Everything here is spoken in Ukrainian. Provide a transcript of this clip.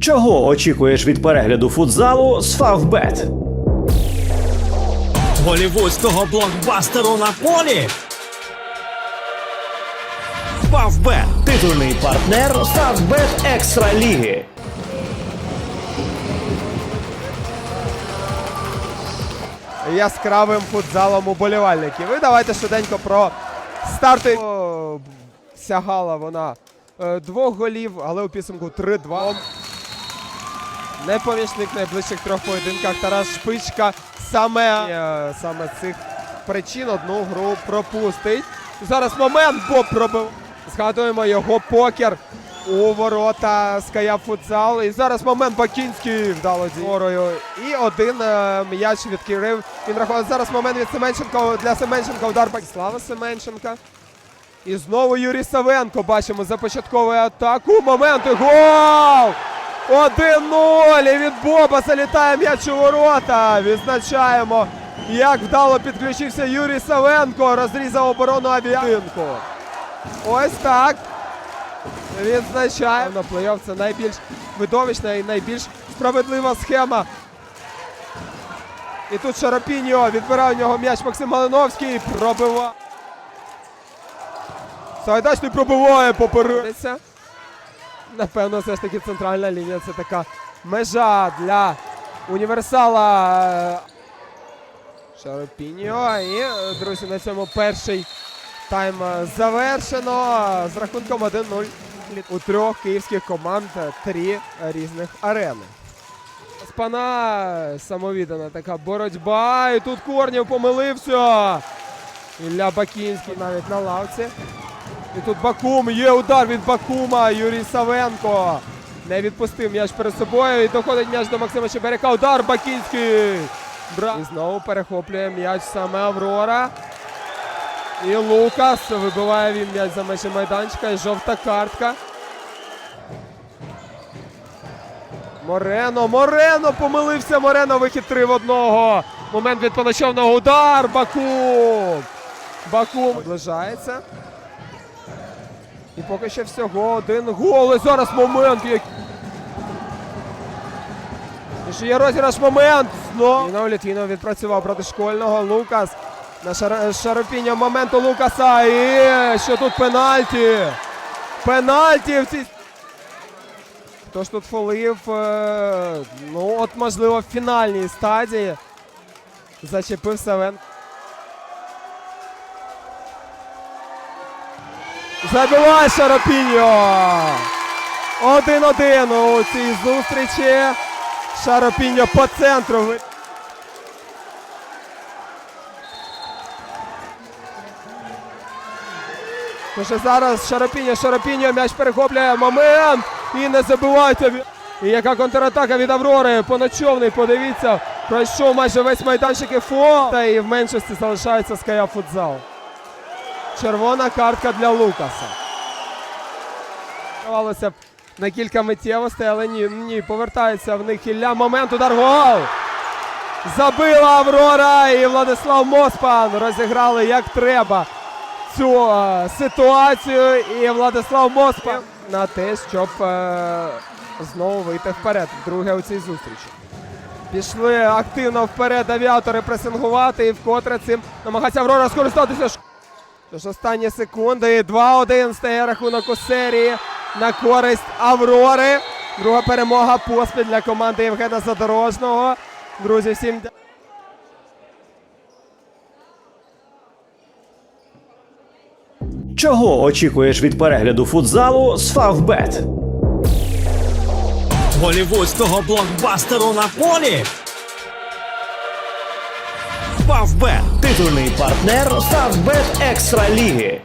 Чого очікуєш від перегляду футзалу з Фавбет? голівудського блокбастеру на полі. Фавбет. Титульний партнер Фавбет Екстра Ліги. яскравим футзалом уболівальників. І давайте швиденько про старти. О, Сягала вона е, двох голів, але у підсумку 3-2. Не помічник найближчих трьох поєдинках. Тарас Шпичка саме, е, саме цих причин одну гру пропустить. Зараз момент Боб пробив. Згадуємо його покер у ворота Ская Футзал. І зараз момент Бакінський вдало діорою. І один е, м'яч відкрив. Він рахував зараз момент від Семенченка для Семенченка удар Слава Семенченка. І знову Юрій Савенко бачимо започатковує атаку. Момент і гол! 1-0! І від Боба залітає м'яч у ворота. Відзначаємо, як вдало підключився Юрій Савенко. Розрізав оборону авіатинку. Ось так. Відзначаємо. На плей-офф це найбільш видовищна і найбільш справедлива схема. І тут Шарапіньо відбирає у нього м'яч Максим Малиновський. Пробиває. Сайдачний пробиває попередиться. Напевно, все ж таки центральна лінія це така межа для універсала. Шарапіньо. І, е, друзі, на цьому перший тайм е, завершено. З рахунком 1-0 у трьох київських команд е, три різних арени. Спана самовіддана така боротьба. І тут Корнів помилився. Ілля Бакінський навіть на лавці. І тут Бакум. Є удар від Бакума. Юрій Савенко. Не відпустив м'яч перед собою. І доходить м'яч до Максима Чеберяка. Удар Бакінський. Бра... І знову перехоплює м'яч саме Аврора. І Лукас вибиває він м'яч за межі майданчика. І жовта картка. Морено, Морено помилився. Морено вихід 3 в одного. Момент від поночовного удар. Бакум. Бакум наближається. І поки що всього один гол. І зараз момент. як- І ще є розіграш момент. Знову. Літвінов, Літвінов відпрацював проти школьного. Лукас. На шар... шаропіння моменту Лукаса. І що тут пенальті. Пенальті в цій. Хто ж тут фолив? Е, Ну, от, можливо, в фінальній стадії. Зачепив Савен. Забиває Шарапіньо! 1-1 у цій зустрічі. Шарапіньо по центру. Тож зараз Шарапіньо, Шарапіньо, м'яч перехоплює момент і не забивайте. І яка контратака від Аврори. Поночовний, подивіться, пройшов майже весь майданчик і фол. Та і в меншості залишається Ская футзал. Червона картка для Лукаса. Здавалося б на кілька миттєвостей, але ні, ні, повертається в них Ілля. Момент, удар, гол! Забила Аврора і Владислав Моспан розіграли як треба цю е, ситуацію. І Владислав Моспан на те, щоб е, знову вийти вперед. Друге у цій зустрічі. Пішли активно вперед авіатори пресингувати і вкотре цим намагається Аврора скористатися. Тож останні секунди. 2-1 стає рахунок у серії на користь Аврори. Друга перемога поспіль для команди Євгена Задорожного. Друзі, всім Чого очікуєш від перегляду футзалу з Фавбет? голівудського блокбастеру на полі. Фавбет. Титульний партнер Фавбет Екстра Ліги.